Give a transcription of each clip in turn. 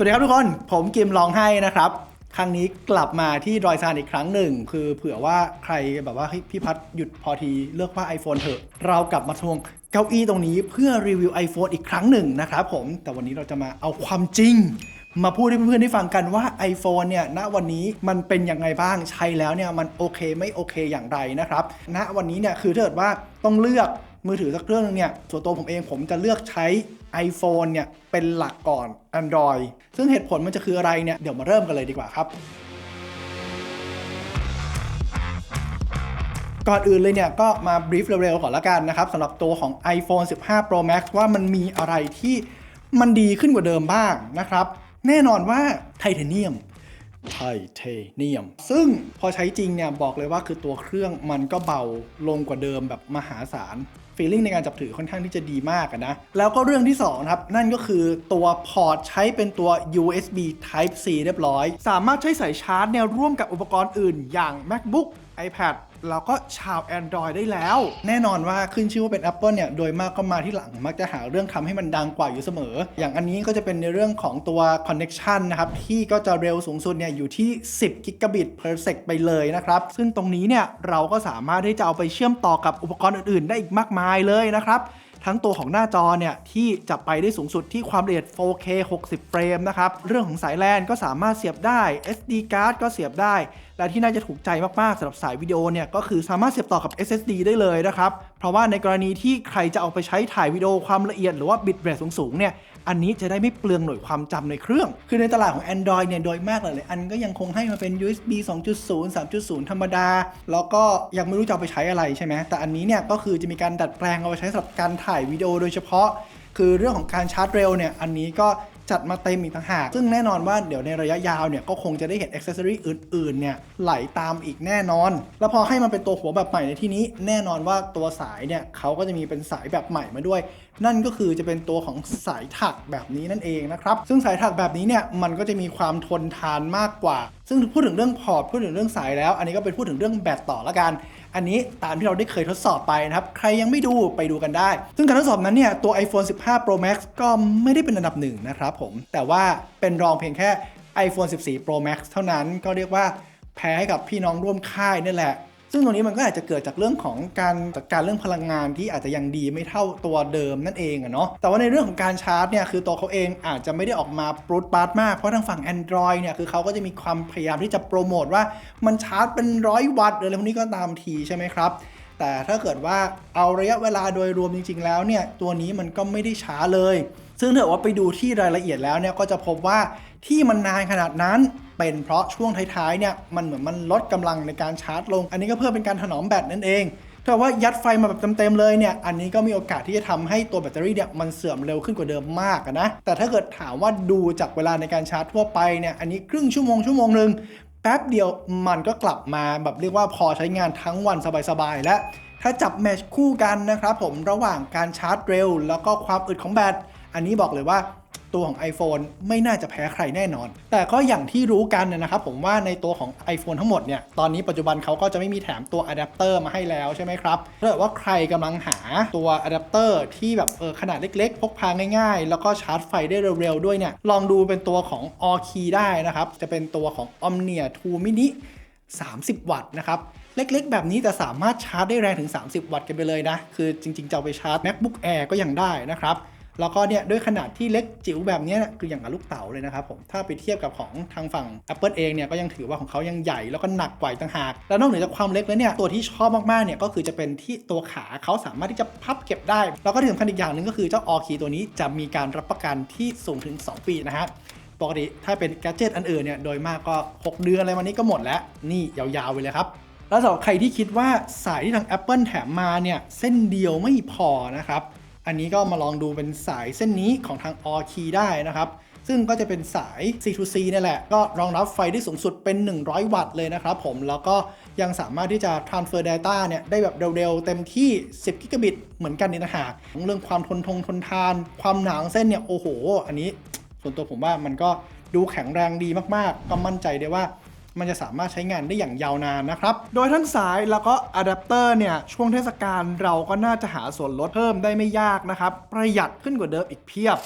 สวัสดีครับทุกคน ผมกิมลองให้นะครับ ครั้งนี้กลับมาที่ดอยซานอีกครั้งหนึ่ง คือเผื่อว่าใครแบบว่าพี่พัดหยุดพอทีเลือกว่า iPhone เถอะ เรากลับมาทวงเก้าอี้ตรงนี้เพื่อรีวิว iPhone อีกครั้งหนึ่งนะครับผม แต่วันนี้เราจะมาเอาความจริง มาพูดให้เพื่อนๆได้ฟังกันว่า iPhone เนี่ย ณ วันนี้มันเป็นยังไงบ้าง ใช้แล้วเนี่ยมันโอเคไม่โอเคอย่างไรนะครับ ณ วันนี้เนี่ยคือถ้าเกิดว่าต้องเลือกมือถือสักเครื่องนึงเนี่ย ส่วนตัวผมเองผมจะเลือกใช้ iPhone เนี่ยเป็นหลักก่อน Android ซึ่งเหตุผลมันจะคืออะไรเนี่ยเดี๋ยวมาเริ่มกันเลยดีกว่าครับ ก่อนอื่นเลยเนี่ยก็มาบรีฟเร็วๆก่อนละกันนะครับสำหรับตัวของ iPhone 15 Pro Max ว่ามันมีอะไรที่มันดีขึ้นกว่าเดิมบ้างนะครับ แน่นอนว่าไทเทเนียมไทเทเนียม ซึ่งพอใช้จริงเนี่ยบอกเลยว่าคือตัวเครื่องมันก็เบาลงกว่าเดิมแบบมหาศาล ฟีลลิ่งในการจับถือค่อนข้างที่จะดีมากนะ แล้วก็เรื่องที่2นะครับ นั่นก็คือตัวพอร์ตใช้เป็นตัว USB Type C เรียบร้อย สามารถใช้สายชาร์จเนี่ยร่วมกับอุปกรณ์อื่นอย่าง MacBook iPad แล้วก็ชาว Android ได้แล้ว แน่นอนว่าขึ้นชื่อว่าเป็น Apple เนี่ย โดยมากก็มาที่หลัง มักจะหาเรื่องทำให้มันดังกว่าอยู่เสมอ อย่างอันนี้ก็จะเป็นในเรื่องของตัว connection นะครับ ที่ก็จะเร็วสูงสุดเนี่ย อยู่ที่ 10 gigabit per sec ไปเลยนะครับ ซึ่งตรงนี้เนี่ย เราก็สามารถที่จะเอาไปเชื่อมต่อกับอุปกรณ์อื่นๆ ได้อีกมากมายเลยนะครับทั้งตัวของหน้าจอเนี่ย ที่จะไปได้สูงสุดที่ความละเอียด 4K 60 เฟรมนะครับ เรื่องของสายแลนก็สามารถเสียบได้ SD card ก็เสียบได้ และที่น่าจะถูกใจมากๆสำหรับสายวิดีโอเนี่ยก็คือสามารถเสียบต่อกับ SSD ได้เลยนะครับ เพราะว่าในกรณีที่ใครจะเอาไปใช้ถ่ายวิดีโอความละเอียดหรือว่าบิตเรทสูงๆเนี่ยอันนี้จะได้ไม่เปลืองหน่วยความจำในเครื่อง คือในตลาดของ Android เนี่ยโดยมากหลายๆอันก็ยังคงให้มาเป็น USB 2.0 3.0 ธรรมดา แล้วก็ยังไม่รู้จะเอาไปใช้อะไรใช่ไหมแต่อันนี้เนี่ยก็คือจะมีการดัดแปลงเอาไปใช้สำหรับการถ่ายวิดีโอโดยเฉพาะ คือเรื่องของการชาร์จเร็วเนี่ยอันนี้ก็ จัดมาเต็มอีกต่างหาก ซึ่งแน่นอนว่าเดี๋ยวในระยะยาวเนี่ยก็คงจะได้เห็นอ c เซ s ซอรีอื่นๆเนี่ยไหลตามอีกแน่นอน แล้วพอให้มันเป็นตัวหัวแบบใหม่ในที่นี้ แน่นอนว่าตัวสายเนี่ยเขาก็จะมีเป็นสายแบบใหม่มาด้วย นั่นก็คือจะเป็นตัวของสายถักแบบนี้นั่นเองนะครับ ซึ่งสายถักแบบนี้เนี่ยมันก็จะมีความทนทานมากกว่า ซึ่งพูดถึงเรื่องพอร์ตพูดถึงเรื่องสายแล้ว อันนี้ก็เป็นพูดถึงเรื่องแบตต่อละกัน อันนี้ตามที่เราได้เคยทดสอบไปนะครับ ใครยังไม่ดูไปดูกันได้ ซึ่งการทดสอบนั้นเนี่ยตัว iPhone 15 Pro Max ก็ไม่ได้เป็นอันดับหนึ่งนะครับผม แต่ว่าเป็นรองเพียงแค่ iPhone 14 Pro Max เท่านั้นก็เรียกว่าแพ้ให้กับพี่น้องร่วมค่ายนี่แหละ ซึ่งตรงนี้มันก็อาจจะเกิดจากเรื่องของการจัดการเรื่องพลังงานที่อาจจะยังดีไม่เท่าตัวเดิมนั่นเองอะเนาะแต่ว่าในเรื่องของการชาร์จเนี่ยคือตัวเขาเองอาจจะไม่ได้ออกมาปรุดปาร์ตมากเพราะทางฝั่ง Android เนี่ยคือเขาก็จะมีความพยายามที่จะโปรโมทว่ามันชาร์จเป็นร้อยวัตต์หรืออะไรพวกนี้ก็ตามทีใช่ไหมครับแต่ถ้าเกิดว่าเอาระยะเวลาโดยรวมจริง ๆ แล้วเนี่ยตัวนี้มันก็ไม่ได้ช้าเลย ซึ่งถ้าว่าไปดูที่รายละเอียดแล้วเนี่ยก็จะพบว่าที่มันนานขนาดนั้น เป็นเพราะช่วงท้ายๆเนี่ยมันเหมือนมันลดกำลังในการชาร์จลง อันนี้ก็เพื่อเป็นการถนอมแบตนั่นเองถ้าว่ายัดไฟมาแบบเต็มๆเลยเนี่ย อันนี้ก็มีโอกาสที่จะทำให้ตัวแบตเตอรี่เนี่ยมันเสื่อมเร็วขึ้นกว่าเดิมมากนะ แต่ถ้าเกิดถามว่าดูจากเวลาในการชาร์จทั่วไปเนี่ย อันนี้ครึ่งชั่วโมงชั่วโมงหนึ่งแป๊บเดียวมันก็กลับมาแบบเรียกว่าพอใช้งานทั้งวันสบายๆ และถ้าจับแมทช์คู่กันนะครับผมระหว่างการชาร์จเร็ว แล้วก็ความอึดของแบต อันนี้บอกเลยว่า ตัวของ iPhone ไม่น่าจะแพ้ใครแน่นอน แต่ก็อย่างที่รู้กันนะครับผมว่าในตัวของ iPhone ทั้งหมดเนี่ย ตอนนี้ปัจจุบันเขาก็จะไม่มีแถมตัวอะแดปเตอร์มาให้แล้วใช่ไหมครับถ้าเกิดว่าใครกำลังหาตัวอะแดปเตอร์ที่แบบเออขนาดเล็กๆ พกพาง่ายๆ แล้วก็ชาร์จไฟได้เร็วๆ ด้วยเนี่ย ลองดูเป็นตัวของ All Key ได้นะครับ จะเป็นตัวของ Omnia 2 Mini 30 วัตต์นะครับเล็กๆ แบบนี้แต่สามารถชาร์จได้แรงถึง 30 วัตต์กันไปเลยนะ คือจริงๆจะเอาไปชาร์จ MacBook Air ก็ยังได้นะครับ แล้วก็เนี่ยด้วยขนาดที่เล็กจิ๋วแบบนี้คืออย่างกับลูกเต๋าเลยนะครับผมถ้าไปเทียบกับของทางฝั่ง Apple เองเนี่ยก็ยังถือว่าของเขายังใหญ่แล้วก็หนักกว่าต่างหาก แล้วนอกเหนือจากความเล็กแล้วเนี่ยตัวที่ชอบมากๆเนี่ยก็คือจะเป็นที่ตัวขาเขาสามารถที่จะพับเก็บได้ แล้วก็ที่สำคัญอีกอย่างหนึ่งก็คือเจ้า All Key ตัวนี้จะมีการรับประกันที่สูงถึง 2 ปีนะฮะปกติถ้าเป็นแกจิตอันอื่นเนี่ยโดยมากก็ 6 เดือนอะไรวันนี้ก็หมดแล้ว นี่ยาวๆไปเลยครับ แล้วสำหรับใครที่คิดว่าสายที่ทาง Apple แถมมาเนี่ยเส้นเดียวไม่พอนะครับ อันนี้ก็มาลองดูเป็นสายเส้นนี้ของทาง All Key ได้นะครับ ซึ่งก็จะเป็นสาย C2C นี่แหละ ก็รองรับไฟได้สูงสุดเป็น 100 วัตต์เลยนะครับผม แล้วก็ยังสามารถที่จะ transfer data เนี่ยได้แบบเร็วๆ เต็มที่ 10 กิกะบิตเหมือนกันนี่นะฮะเรื่องความทนทงทนทาน ความหนาของเส้นเนี่ย โอ้โห อันนี้ส่วนตัวผมว่ามันก็ดูแข็งแรงดีมากๆ ก็มั่นใจได้ว่า มันจะสามารถใช้งานได้อย่างยาวนานนะครับ โดยทั้งสายแล้วก็อะแดปเตอร์เนี่ย ช่วงเทศกาลเราก็น่าจะหาส่วนลดเพิ่มได้ไม่ยากนะครับ ประหยัดขึ้นกว่าเดิมอีกเพียบ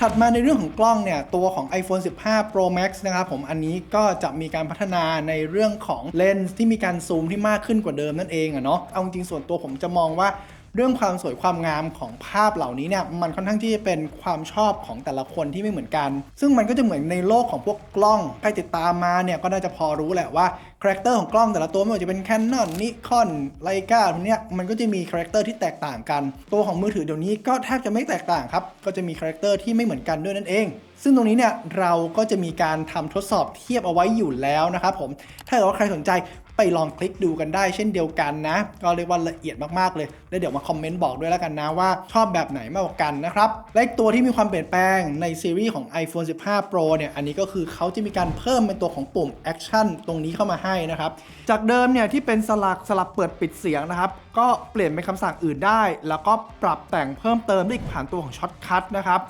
ถัดมาในเรื่องของกล้องเนี่ย ตัวของ iPhone 15 Pro Max นะครับผมอันนี้ก็จะมีการพัฒนาในเรื่องของเลนส์ที่มีการซูมที่มากขึ้นกว่าเดิมนั่นเองอะเนาะเอาจริงส่วนตัวผมจะมองว่า เรื่องความสวยความงามของภาพเหล่านี้เนี่ยมันค่อนข้างที่จะเป็นความชอบของแต่ละคนที่ไม่เหมือนกัน ซึ่งมันก็จะเหมือนในโลกของพวกกล้องใครติดตามมาเนี่ยก็น่าจะพอรู้แหละว่าคาแรคเตอร์ของกล้องแต่ละตัวไม่ว่าจะเป็น Canon Nikon Leica พวกเนี้ยมันก็จะมีคาแรคเตอร์ที่แตกต่างกัน ตัวของมือถือเดี๋ยวนี้ก็แทบจะไม่แตกต่างครับก็จะมีคาแรคเตอร์ที่ไม่เหมือนกันด้วยนั่นเอง ซึ่งตรงนี้เนี่ยเราก็จะมีการทำทดสอบเทียบเอาไว้อยู่แล้วนะครับผมถ้าเกิดว่าใครสนใจ ไปลองคลิกดูกันได้เช่นเดียวกันนะ ก็เรียกว่าละเอียดมากๆเลย แล้วเดี๋ยวมาคอมเมนต์บอกด้วยแล้วกันนะว่าชอบแบบไหนมากกว่ากันนะครับ และตัวที่มีความเปลี่ยนแปลงในซีรีส์ของ iPhone 15 Pro เนี่ย อันนี้ก็คือเขาจะมีการเพิ่มเป็นตัวของปุ่ม Action ตรงนี้เข้ามาให้นะครับ จากเดิมเนี่ยที่เป็นสลักสลับเปิดปิดเสียงนะครับ ก็เปลี่ยนเป็นคำสั่งอื่นได้ แล้วก็ปรับแต่งเพิ่มเติมได้อีกผ่านตัวของช็อตคัทนะครับ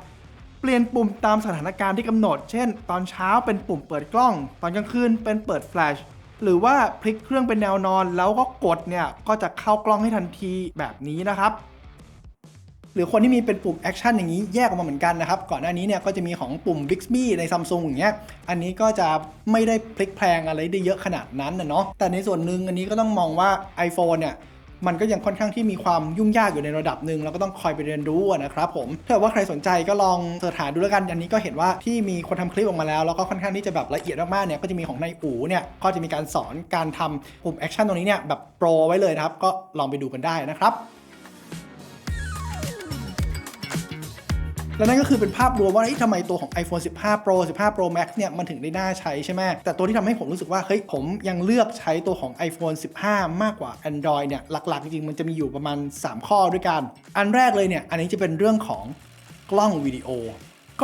เปลี่ยนปุ่มตามสถานการณ์ที่กำหนด เช่น ตอนเช้าเป็นปุ่มเปิดกล้อง ตอนกลางคืนเป็นเปิดแฟลช หรือว่าพลิกเครื่องเป็นแนวนอนแล้วก็กดเนี่ยก็จะเข้ากล้องให้ทันทีแบบนี้นะครับหรือคนที่มีเป็นปุ่มแอคชั่นอย่างนี้แยกออกมาเหมือนกันนะครับ ก่อนหน้านี้เนี่ยก็จะมีของปุ่ม Bixby ใน Samsung อย่างเงี้ยอันนี้ก็จะไม่ได้พลิกแพลงอะไรได้เยอะขนาดนั้นนะเนาะแต่ในส่วนหนึ่งอันนี้ก็ต้องมองว่า iPhone เนี่ย มันก็ยังค่อนข้างที่มีความยุ่งยากอยู่ในระดับหนึ่งเราก็ต้องคอยไปเรียนรู้นะครับผมถ้าเกิดว่าใครสนใจก็ลองเสิร์ชหาดูแล้วกันอันนี้ก็เห็นว่าที่มีคนทำคลิปออกมาแล้ว แล้วก็ค่อนข้างที่จะแบบละเอียดมากๆเนี่ยก็จะมีของนายอู๋เนี่ยก็จะมีการสอนการทำปุ่มแอคชั่นตรงนี้เนี่ยแบบโปรไว้เลยนะครับก็ลองไปดูกันได้นะครับ และนั่นก็คือเป็นภาพรวมว่าทำไมตัวของ iPhone 15 Pro 15 Pro Max เนี่ยมันถึงได้น่าใช้ใช่ไหมแต่ตัวที่ทำให้ผมรู้สึกว่าเฮ้ยผมยังเลือกใช้ตัวของ iPhone 15 มากกว่า Android เนี่ยหลักๆ จริงๆ มันจะมีอยู่ประมาณ 3 ข้อด้วยกัน อันแรกเลยเนี่ยอันนี้จะเป็นเรื่องของกล้องวิดีโอ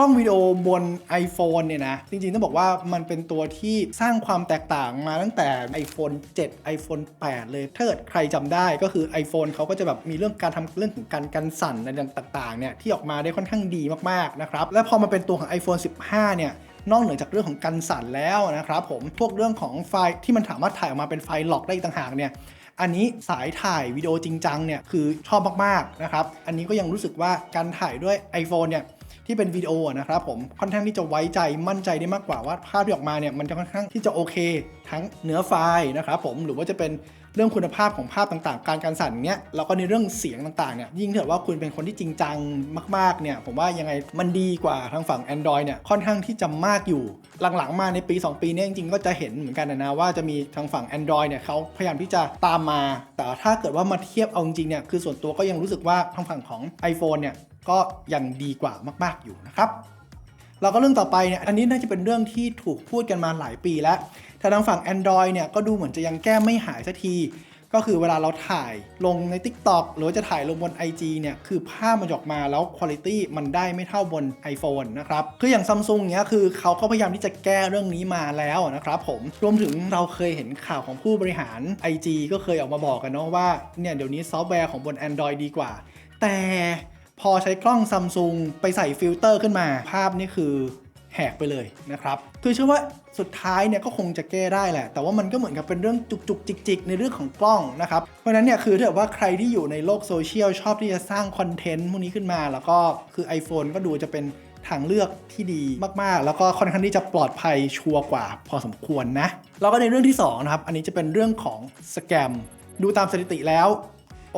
กล้องวิดีโอบน iPhone เนี่ยนะ จริงๆ ต้องบอกว่ามันเป็นตัวที่สร้างความแตกต่างมาตั้งแต่ iPhone 7 iPhone 8 เลยถ้าเกิดใครจำได้ก็คือ iPhone เขาก็จะแบบมีเรื่องการทำเรื่องของการกันสั่นอะไรต่างๆเนี่ยที่ออกมาได้ค่อนข้างดีมากๆนะครับและพอมาเป็นตัวของ iPhone 15 เนี่ยนอกเหนือจากเรื่องของกันสั่นแล้วนะครับผมพวกเรื่องของไฟล์ที่มันสามารถถ่ายออกมาเป็นไฟล์หลอกได้อีกต่างหากเนี่ยอันนี้สายถ่ายวิดีโอจริงจังเนี่ยคือชอบมากๆนะครับอันนี้ก็ยังรู้สึกว่าการถ่ายด้วย iPhone เนี่ย ที่เป็นวิดีโอนะครับผมค่อนข้างที่จะไว้ใจมั่นใจได้มากกว่าว่าภาพที่ออกมาเนี่ยมันจะค่อนข้างที่จะโอเค ทั้งเนื้อไฟล์นะครับผมหรือว่าจะเป็นเรื่องคุณภาพของภาพต่างๆ การการสั่นเนี้ยแล้วก็ในเรื่องเสียงต่างๆเนี่ยยิ่งถ้าเกิดว่าคุณเป็นคนที่จริงจังมากๆเนี่ยผมว่ายังไงมันดีกว่าทางฝั่ง Android เนี่ยค่อนข้างที่จะมากอยู่หลังๆ มาในปี 2 ปีเนี้จริงๆ ก็จะเห็นเหมือนกันนะนะว่าจะมีทางฝั่ง Android เนี่ยเขาพยายามที่จะตามมา แต่ถ้าเกิดว่ามาเทียบเอาจริงๆเนี่ยคือส่วนตัวก็ยังรู้สึกว่าทางฝั่งของ iPhone เนี่ย ก็ยังดีกว่ามาก ๆอยู่นะครับเราก็เรื่องต่อไปเนี่ย อันนี้น่าจะเป็นเรื่องที่ถูกพูดกันมาหลายปีแล้วแต่ทางฝั่ง Android เนี่ยก็ดูเหมือนจะยังแก้ไม่หายสักที ก็คือเวลาเราถ่ายลงใน TikTok หรือจะถ่ายลงบน IG เนี่ย คือภาพมันออกมาแล้วคุณภาพมันได้ไม่เท่าบน iPhone นะครับ คืออย่างซัมซุงเนี้ยคือเขาก็พยายามที่จะแก้เรื่องนี้มาแล้วนะครับผม รวมถึงเราเคยเห็นข่าวของผู้บริหาร IG ก็เคยออกมาบอกกันเนาะว่า เนี่ยเดี๋ยวนี้ซอฟต์แวร์ของบน Android ดีกว่า แต่ พอใช้กล้องซัมซุงไปใส่ฟิลเตอร์ขึ้นมา ภาพนี่คือแหกไปเลยนะครับ คือเชื่อว่าสุดท้ายเนี่ยก็คงจะแก้ได้แหละ แต่ว่ามันก็เหมือนกับเป็นเรื่องจุกจุกจิกจิกในเรื่องของกล้องนะครับ เพราะนั้นเนี่ยคือถ้าเกิดว่าใครที่อยู่ในโลกโซเชียลชอบที่จะสร้างคอนเทนต์พวกนี้ขึ้นมา แล้วก็คือ iPhone ก็ดูจะเป็นทางเลือกที่ดีมากๆ แล้วก็ค่อนข้างที่จะปลอดภัยชัวร์กว่า พอสมควรนะ แล้วก็ในเรื่องที่สองนะครับ อันนี้จะเป็นเรื่องของสแกม ดูตามสถิติแล้ว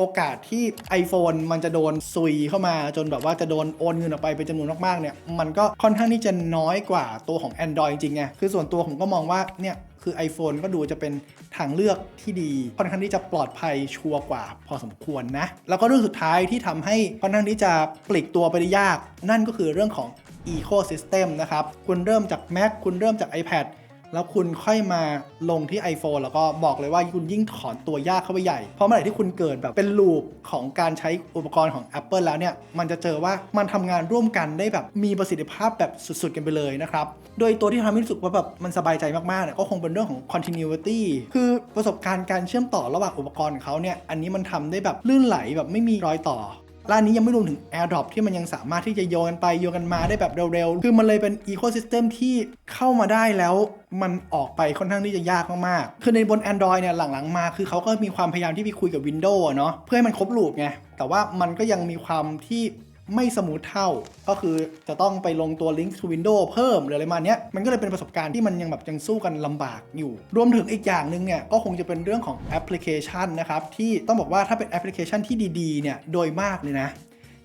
โอกาสที่ iPhone มันจะโดนซุยเข้ามาจนแบบว่าจะโดนโอนเงินออกไปเป็นจำนวนมากๆเนี่ยมันก็ค่อนข้างที่จะน้อยกว่าตัวของ Android จริงๆไงคือส่วนตัวผมก็มองว่าเนี่ยคือ iPhone ก็ดูจะเป็นทางเลือกที่ดี ค่อนข้างที่จะปลอดภัยชัวร์กว่าพอสมควรนะ แล้วก็เรื่องสุดท้ายที่ทำให้ค่อนข้างที่จะปลีกตัวไปได้ยาก นั่นก็คือเรื่องของ Ecosystem นะครับ คุณเริ่มจาก Mac คุณเริ่มจาก iPad แล้วคุณค่อยมาลงที่ iPhone แล้วก็บอกเลยว่าคุณยิ่งถอนตัวยากเข้าไปใหญ่ เพราะเมื่อไหร่ที่คุณเกิดแบบเป็นลูปของการใช้อุปกรณ์ของ Apple แล้วเนี่ย มันจะเจอว่ามันทำงานร่วมกันได้แบบมีประสิทธิภาพแบบสุดๆกันไปเลยนะครับ โดยตัวที่ทำให้รู้สึกว่าแบบมันสบายใจมากๆเนี่ยก็คงเป็นเรื่องของ continuity คือประสบการณ์การเชื่อมต่อระหว่างอุปกรณ์ของเขาเนี่ย อันนี้มันทำได้แบบลื่นไหลแบบไม่มีรอยต่อ ร้านนี้ยังไม่รวมถึง AirDrop ที่มันยังสามารถที่จะโยนกันไปโยนกันมาได้แบบเร็วๆ คือมันเลยเป็น Ecosystem ที่เข้ามาได้แล้วมันออกไปค่อนข้างที่จะยากมากๆ คือในบน Android เนี่ยหลังๆมา คือเขาก็มีความพยายามที่ไปคุยกับ Windows เนาะเพื่อให้มันครบลูปไง แต่ว่ามันก็ยังมีความที่ ไม่สมูทเท่า ก็คือจะต้องไปลงตัว Link to Windows เพิ่มหรืออะไรมาเนี้ยมันก็เลยเป็นประสบการณ์ที่มันยังแบบยังสู้กันลำบากอยู่ รวมถึงอีกอย่างหนึ่งเนี่ยก็คงจะเป็นเรื่องของแอปพลิเคชันนะครับที่ต้องบอกว่าถ้าเป็นแอปพลิเคชันที่ดีๆเนี่ยโดยมากเลยนะ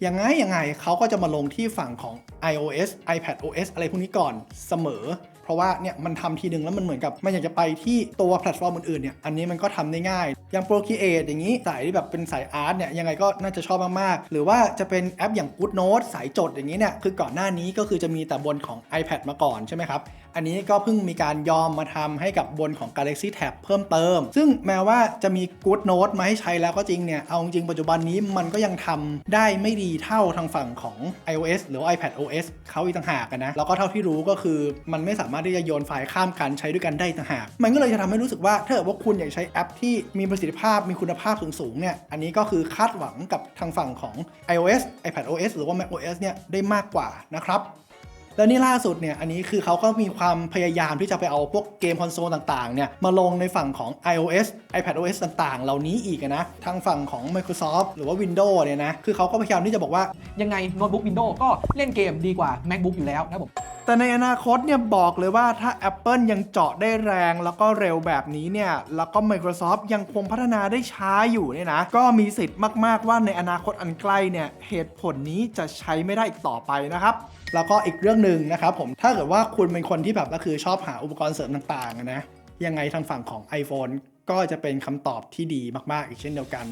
ยังไงยังไงเขาก็จะมาลงที่ฝั่งของ iOS iPad OS อะไรพวกนี้ก่อนเสมอ เพราะว่าเนี่ยมันทำทีหนึ่งแล้วมันเหมือนกับมันอยากจะไปที่ตัวแพลตฟอร์มอื่นๆเนี่ยอันนี้มันก็ทำได้ง่ายอย่างโปรคีเอทอย่างนี้สายที่แบบเป็นสายอาร์ตเนี่ยยังไงก็น่าจะชอบมากๆ หรือว่าจะเป็นแอปอย่าง GoodNote สายจดอย่างนี้เนี่ยคือก่อนหน้านี้ก็คือจะมีแต่บนของ iPad มาก่อนใช่ไหมครับ อันนี้ก็เพิ่งมีการยอมมาทำให้กับบนของ Galaxy Tab เพิ่มเติม ซึ่งแม้ว่าจะมี Good Note มาให้ใช้แล้วก็จริงเนี่ย เอาจริงปัจจุบันนี้มันก็ยังทำได้ไม่ดีเท่าทางฝั่งของ iOS หรือว่า iPad OS เขาอีกต่างหากนะ แล้วก็เท่าที่รู้ก็คือมันไม่สามารถที่จะโยนไฟล์ข้ามกันใช้ด้วยกันได้ต่างหาก มันก็เลยจะทำให้รู้สึกว่าถ้าเกิดว่าคุณอยากใช้แอปที่มีประสิทธิภาพมีคุณภาพสูงๆเนี่ย อันนี้ก็คือคาดหวังกับทางฝั่งของ iOS iPad OS หรือว่า Mac OS เนี่ยได้มากกว่านะครับ แล้วนี่ล่าสุดเนี่ยอันนี้คือเขาก็มีความพยายามที่จะไปเอาพวกเกมคอนโซลต่างๆเนี่ยมาลงในฝั่งของ iOS iPadOS ต่างๆ เหล่านี้อีกนะทางฝั่งของ Microsoft หรือว่า Windows เนี่ยนะคือเขาก็พยายามที่จะบอกว่ายังไงโน้ตบุ๊ก Windows ก็เล่นเกมดีกว่า MacBook อยู่แล้วนะผม แต่ในอนาคตเนี่ยบอกเลยว่าถ้า Apple ยังเจาะได้แรงแล้วก็เร็วแบบนี้เนี่ย แล้วก็ Microsoft ยังคงพัฒนาได้ช้าอยู่เนี่ยนะ ก็มีสิทธิ์มากๆว่าในอนาคตอันใกล้เนี่ย เหตุผลนี้จะใช้ไม่ได้อีกต่อไปนะครับแล้วก็อีกเรื่องหนึ่งนะครับผมถ้าเกิดว่าคุณเป็นคนที่แบบก็คือชอบหาอุปกรณ์เสริมต่างๆนะยังไงทางฝั่งของ iPhone ก็จะเป็นคำตอบที่ดีมากๆอีกเช่นเดียวกัน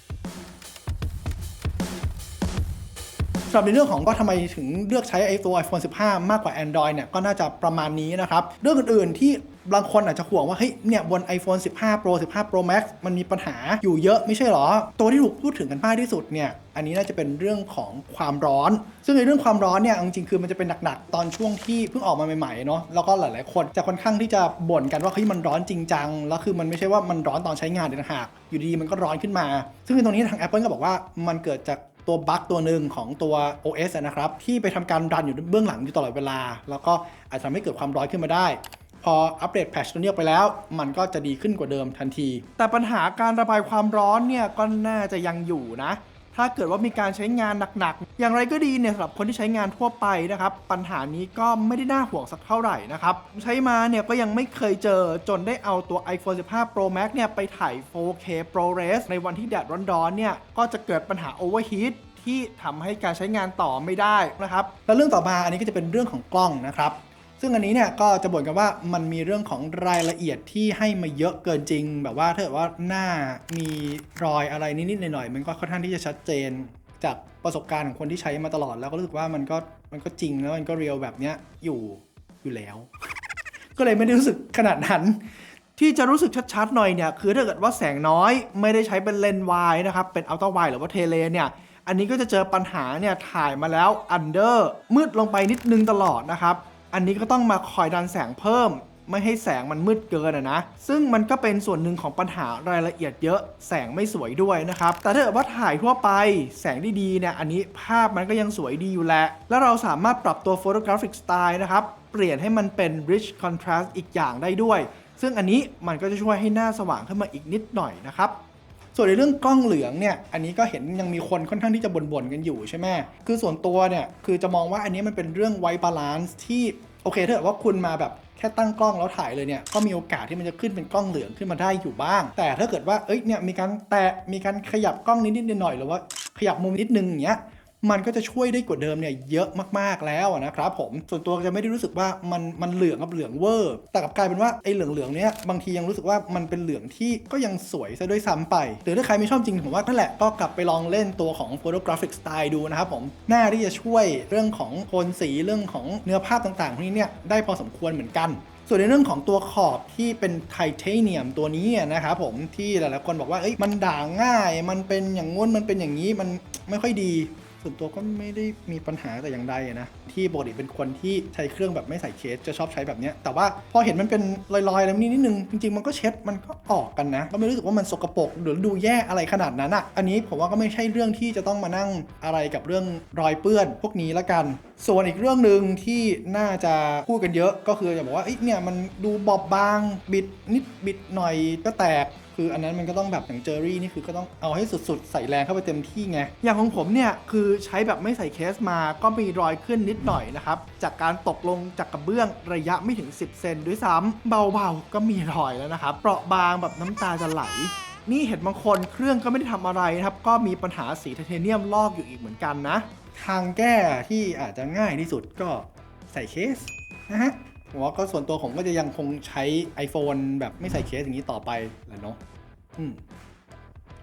สำหรับในเรื่องของว่าทำไมถึงเลือกใช้ไอ้ตัว iPhone 15 มากกว่า Android เนี่ยก็น่าจะประมาณนี้นะครับ เรื่องอื่นๆที่บางคนอาจจะห่วงว่าเฮ้ยเนี่ยบน iPhone 15 Pro 15 Pro Max มันมีปัญหาอยู่เยอะไม่ใช่หรอ ตัวที่ถูกพูดถึงกันมากที่สุดเนี่ยอันนี้น่าจะเป็นเรื่องของความร้อน ซึ่งในเรื่องความร้อนเนี่ยจริงๆคือมันจะเป็นหนักๆ ตอนช่วงที่เพิ่งออกมาใหม่ๆเนาะแล้วก็หลายๆคนจะค่อนข้างที่จะบ่นกันว่าเฮ้ยมันร้อนจริงจังแล้วคือมันไม่ใช่ว่ามันร้อนตอนใช้งานเด็ดหากอยู่ดีๆมันก็ร้อนขึ้นมา ซึ่งในตรงนี้ทาง Apple ก็บอกว่ามันเกิดจาก ตัวบั๊กตัวหนึ่งของตัว OS อะนะครับ ที่ไปทำการรันอยู่เบื้องหลังอยู่ตลอดเวลา แล้วก็อาจจะทำให้เกิดความร้อนขึ้นมาได้ พออัปเดตแพทชตัวนี้ออกไปแล้ว มันก็จะดีขึ้นกว่าเดิมทันที แต่ปัญหาการระบายความร้อนเนี่ยก็น่าจะยังอยู่นะ ถ้าเกิดว่ามีการใช้งานหนักๆ อย่างไรก็ดีเนี่ยสำหรับคนที่ใช้งานทั่วไปนะครับ ปัญหานี้ก็ไม่ได้น่าห่วงสักเท่าไหร่นะครับใช้มาเนี่ยก็ยังไม่เคยเจอจนได้เอาตัว iPhone 15 Pro Max เนี่ยไปถ่าย 4K ProRes ในวันที่แดดร้อนๆเนี่ยก็จะเกิดปัญหา Overheat ที่ทำให้การใช้งานต่อไม่ได้นะครับ แล้วเรื่องต่อมาอันนี้ก็จะเป็นเรื่องของกล้องนะครับ ซึ่งอันนี้เนี่ยก็จะบ่นกันว่ามันมีเรื่องของรายละเอียดที่ให้มาเยอะเกินจริง แบบว่าถ้าเกิดว่าหน้ามีรอยอะไรนิดๆหน่อยๆมันก็ค่อนข้างที่จะชัดเจน จากประสบการณ์ของคนที่ใช้มาตลอดแล้วก็รู้สึกว่ามันก็มันก็จริงแล้วมันก็เรียลแบบเนี้ยอยู่อยู่แล้ว ก็เลยไม่ได้รู้สึกขนาดนั้น ที่จะรู้สึกชัดๆหน่อยเนี่ยคือถ้าเกิดว่าแสงน้อยไม่ได้ใช้เป็นเลนส์วายนะครับเป็นอัลตร้าไวหรือว่าเทเลเนี่ยอันนี้ก็จะเจอปัญหาเนี่ยถ่ายมาแล้วอันเดอร์มืดลงไปนิดนึงตลอดนะครับ อันนี้ก็ต้องมาคอยดันแสงเพิ่มไม่ให้แสงมันมืดเกินอะนะ ซึ่งมันก็เป็นส่วนหนึ่งของปัญหารายละเอียดเยอะ แสงไม่สวยด้วยนะครับ แต่ถ้าเกิดว่าถ่ายทั่วไป แสงดีๆเนี่ย อันนี้ภาพมันก็ยังสวยดีอยู่แหละ แล้วเราสามารถปรับตัว photographic style นะครับ เปลี่ยนให้มันเป็น rich contrast อีกอย่างได้ด้วย ซึ่งอันนี้มันก็จะช่วยให้หน้าสว่างขึ้นมาอีกนิดหน่อยนะครับ ส่วนในเรื่องกล้องเหลืองเนี่ย อันนี้ก็เห็นยังมีคนค่อนข้างที่จะบ่นๆกันอยู่ใช่ไหมคือส่วนตัวเนี่ยคือจะมองว่าอันนี้มันเป็นเรื่องไวบาลานซ์ที่โอเคถ้าเกิดว่าคุณมาแบบแค่ตั้งกล้องแล้วถ่ายเลยเนี่ยก็มีโอกาสที่มันจะขึ้นเป็นกล้องเหลืองขึ้นมาได้อยู่บ้าง แต่ถ้าเกิดว่าเอ้ยเนี่ยมีการแตะมีการขยับกล้องนิดนิดหน่อยหรือว่าขยับมุมนิดนึงอย่างเงี้ย มันก็จะช่วยได้กว่าเดิมเนี่ยเยอะมากๆแล้วนะครับผมส่วนตัวจะไม่ได้รู้สึกว่ามันมันเหลืองกับเหลืองเวอร์ แต่กลับกลายเป็นว่าไอ้เหลืองเหลืองเนี้ยบางทียังรู้สึกว่ามันเป็นเหลืองที่ก็ยังสวยซะด้วยซ้ำไป หรือถ้าใครไม่ชอบจริงผมว่านั่นแหละก็กลับไปลองเล่นตัวของ photographic style ดูนะครับผมน่าที่จะช่วยเรื่องของโทนสีเรื่องของเนื้อภาพต่างๆพวกนี้เนี่ยได้พอสมควรเหมือนกันส่วนในเรื่องของตัวขอบที่เป็นไทเทเนียมตัวนี้นะครับผมที่หลายๆคนบอกว่าเอ้ยมันด่างง่าย มันเป็นอย่างงู้นมันเป็นอย่างนี้มันไม่ค่อยดี ส่วนตัวก็ไม่ได้มีปัญหาแต่อย่างใดนะที่ปกติเป็นคนที่ใช้เครื่องแบบไม่ใส่เคสจะชอบใช้แบบเนี้ยแต่ว่าพอเห็นมันเป็นลอยๆอะไรนี้นิดนึงจริงๆมันก็เช็ดมันก็ออกกันนะ ก็ไม่รู้สึกว่ามันสกปรกหรือดูแย่อะไรขนาดนั้นอะอันนี้ผมว่าก็ไม่ใช่เรื่องที่จะต้องมานั่งอะไรกับเรื่องรอยเปื้อน พวกนี้ละกันส่วนอีกเรื่องหนึ่งที่น่าจะพูดกันเยอะก็คือจะบอกว่าเอ้ยเนี่ยมันดูบอบบาง บิดนิดบิดหน่อยก็แตกคืออันนั้นมันก็ต้องแบบอย่างเจอรี่นี่คือก็ต้องเอาให้สุดๆ ใส่แรงเข้าไปเต็มที่ไง อย่างของผมเนี่ย คือใช้แบบไม่ใส่เคสมาก็มีรอยขึ้นนิดหน่อยนะครับ จากการตกลงจากกระเบื้องระยะไม่ถึง 10 เซนด้วยซ้ำเบาๆ ก็มีรอยแล้วนะครับ เปราะบางแบบน้ำตาจะไหลนี่เห็นบางคนเครื่องก็ไม่ได้ทำอะไรนะครับ ก็มีปัญหาสีไทเทเนียมลอกอยู่อีกเหมือนกันนะ ทางแก้ที่อาจจะง่ายที่สุดก็ใส่เคสนะฮะผมว่าก็ส่วนตัวผมก็จะยังคงใช้ iPhone แบบไม่ใส่เคสอย่างนี้ต่อไปแหละเนาะอืม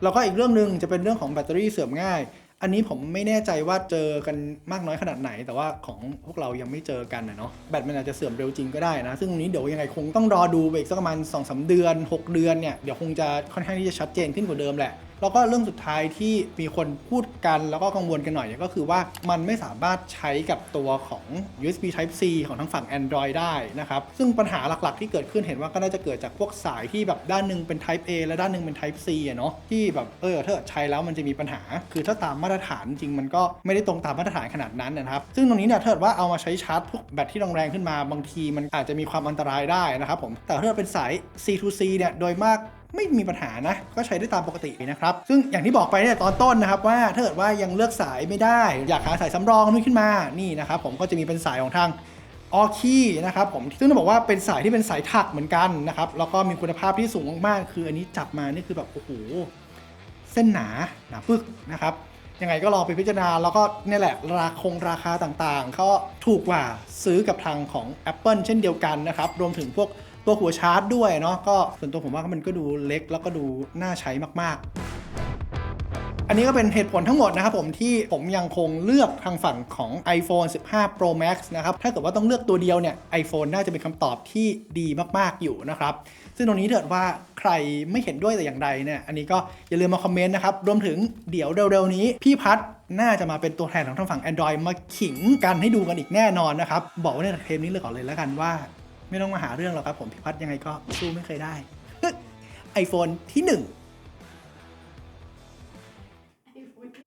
แล้วก็อีกเรื่องหนึ่งจะเป็นเรื่องของแบตเตอรี่เสื่อมง่าย อันนี้ผมไม่แน่ใจว่าเจอกันมากน้อยขนาดไหน แต่ว่าของพวกเรายังไม่เจอกันนะเนาะ แบตมันอาจจะเสื่อมเร็วจริงก็ได้นะ ซึ่งตรงนี้เดี๋ยวยังไงคงต้องรอดูไปอีกสักประมาณ2อสเดือน 6 เดือนเนี่ย เดี๋ยวคงจะค่อนข้างที่จะชัดเจนขึ้นกว่าเดิมแหละ แล้วก็เรื่องสุดท้ายที่มีคนพูดกันแล้วก็กังวลกันหน่อยเนี่ยก็คือว่ามันไม่สามารถใช้กับตัวของ USB Type C ของทั้งฝั่ง Android ได้นะครับซึ่งปัญหาหลักๆ ที่เกิดขึ้นเห็นว่าก็น่าจะเกิดจากพวกสายที่แบบด้านหนึ่งเป็น Type A และด้านหนึ่งเป็น Type C อะเนาะที่แบบเออถ้าเกิดใช้แล้วมันจะมีปัญหา คือถ้าตามมาตรฐานจริงมันก็ไม่ได้ตรงตามมาตรฐานขนาดนั้นนะครับซึ่งตรงนี้เนี่ยถ้าเกิดว่าเอามาใช้ชาร์จพวกแบตที่แรงๆขึ้นมาบางทีมันอาจจะมีความอันตรายได้นะครับผมแต่ถ้าเกิดเป็นสาย C to C เนี่ยโดยมาก ไม่มีปัญหานะ ก็ใช้ได้ตามปกตินะครับ ซึ่งอย่างที่บอกไปเนี่ยตอนต้นนะครับว่าถ้าเกิดว่ายังเลือกสายไม่ได้ อยากหาสายสำรองนู่นขึ้นมา นี่นะครับผมก็จะมีเป็นสายของทางออคีนะครับผมซึ่งต้องบอกว่าเป็นสายที่เป็นสายถักเหมือนกันนะครับ แล้วก็มีคุณภาพที่สูงมากๆ คืออันนี้จับมานี่คือแบบโอ้โหเส้นหนาหนาปึกนะครับยังไงก็ลองไปพิจารณาแล้วก็นี่แหละราคงราคาต่างๆ ก็ถูกกว่าซื้อกับทางของ Apple เช่นเดียวกันนะครับ รวมถึงพวก ตัวหัวชาร์จด้วยเนาะก็ส่วนตัวผมว่ามันก็ดูเล็กแล้วก็ดูน่าใช้มากๆอันนี้ก็เป็นเหตุผลทั้งหมดนะครับผมที่ผมยังคงเลือกทางฝั่งของ iPhone 15 Pro Max นะครับ ถ้าเกิดว่าต้องเลือกตัวเดียวเนี่ย iPhone น่าจะเป็นคำตอบที่ดีมากๆอยู่นะครับ ซึ่งตรงนี้เกิดว่าใครไม่เห็นด้วยแต่อย่างใดเนี่ย อันนี้ก็อย่าลืมมาคอมเมนต์นะครับ รวมถึงเดี๋ยวเร็วๆนี้ พี่พัดน่าจะมาเป็นตัวแทนของทางฝั่ง Android มาขิงกันให้ดูกันอีกแน่นอนนะครับ บอกไว้ในเทปนี้เลยก่อนเลยแล้วกันว่า ไม่ต้องมาหาเรื่องหรอกครับผมพิพัฒน์ยังไงก็สู้ไม่เคยได้ไอโฟนที่ 1